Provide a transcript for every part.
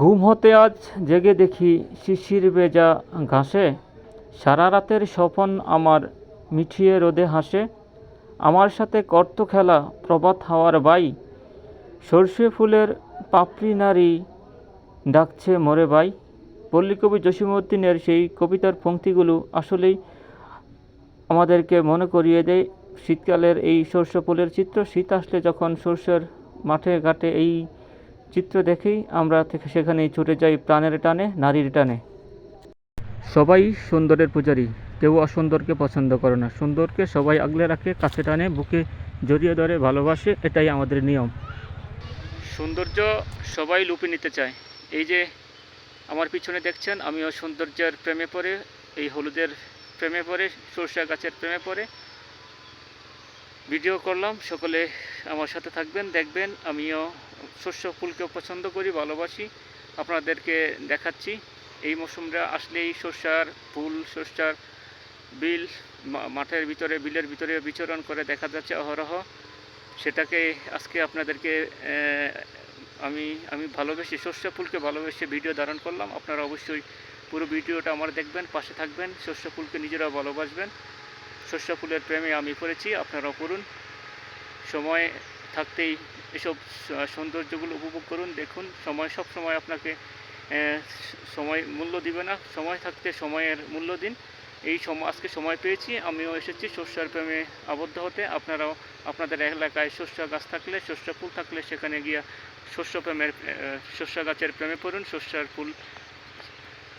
ঘুম হতে আজ জেগে দেখি শিশির বেজা ঘাসে। সারা রাতের স্বপন আমার মিঠিয়ে রোদে হাসে। আমার সাথে কর্ত খেলা প্রভাত হাওয়ার বাই। সর্ষে ফুলের পাপড়ি নারী ডাকছে মোরে বাই। পল্লীকবি জসীমউদ্দিনের সেই কবিতার পংক্তিগুলো আসলেই আমাদেরকে মনে করিয়ে দেয়। শীতকালের এই সর্ষে ফুলের চিত্র, শীত আসলে যখন সর্ষের মাঠে ঘাটে এই চিত্র দেখেই আমরা থেকে সেখানেই ছুটে যাই প্রাণের টানে, নারীর টানে। সবাই সুন্দরের পূজারী, কেউ অসুন্দরকে পছন্দ করে না। সুন্দরকে সবাই আগলে রাখে, কাছে টানে, বুকে জড়িয়ে ধরে, ভালোবাসে, এটাই আমাদের নিয়ম। সৌন্দর্য সবাই লুপে নিতে চায়। এই যে আমার পিছনে দেখছেন, আমিও সৌন্দর্যের প্রেমে পড়ে, এই হলুদের প্রেমে পড়ে, সরষা গাছের প্রেমে পড়ে ভিডিও করলাম। সকলে আমার সাথে থাকবেন, দেখবেন। আমিও শস্য, ফুলকেও পছন্দ করি, ভালোবাসি। আপনাদেরকে দেখাচ্ছি। এই মৌসুমটা আসলেই শস্যার ফুল, শস্যার বিল মাঠের ভিতরে, বিলের ভিতরে বিচরণ করে দেখা যাচ্ছে অহরহ। সেটাকে আজকে আপনাদেরকে আমি আমি ভালোবেসে, শস্য, ফুলকে ভালোবেসে ভিডিও ধারণ করলাম। আপনারা অবশ্যই পুরো ভিডিওটা আমার দেখবেন, পাশে থাকবেন। শস্য, ফুলকে নিজেরাও ভালোবাসবেন। শস্য ফুলের প্রেমে আমি পড়েছি, আপনারাও পড়ুন। সময় থাকতেই এসব সৌন্দর্যগুলো উপভোগ করুন, দেখুন। সময় সব সময় আপনাকে সময় মূল্য দিবে না। সময় থাকতে সময়ের মূল্য দিন। এই সময় আজকে সময় পেয়েছি, আমিও এসেছি শস্যের প্রেমে আবদ্ধ হতে। আপনারাও, আপনাদের এলাকায় শস্য গাছ থাকলে, শস্য ফুল থাকলে সেখানে গিয়ে শস্য প্রেমের শস্য গাছের প্রেমে পড়ুন, শস্যের ফুল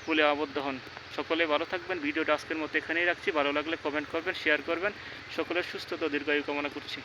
ফুলে আবদ্ধ হন। সকলে ভালো থাকবেন। ভিডিওটা আজকের মতো এখানেই রাখছি। ভালো লাগলে কমেন্ট করবেন শেয়ার করবেন। সকলের সুস্থতা দীর্ঘায়ু কামনা করছি।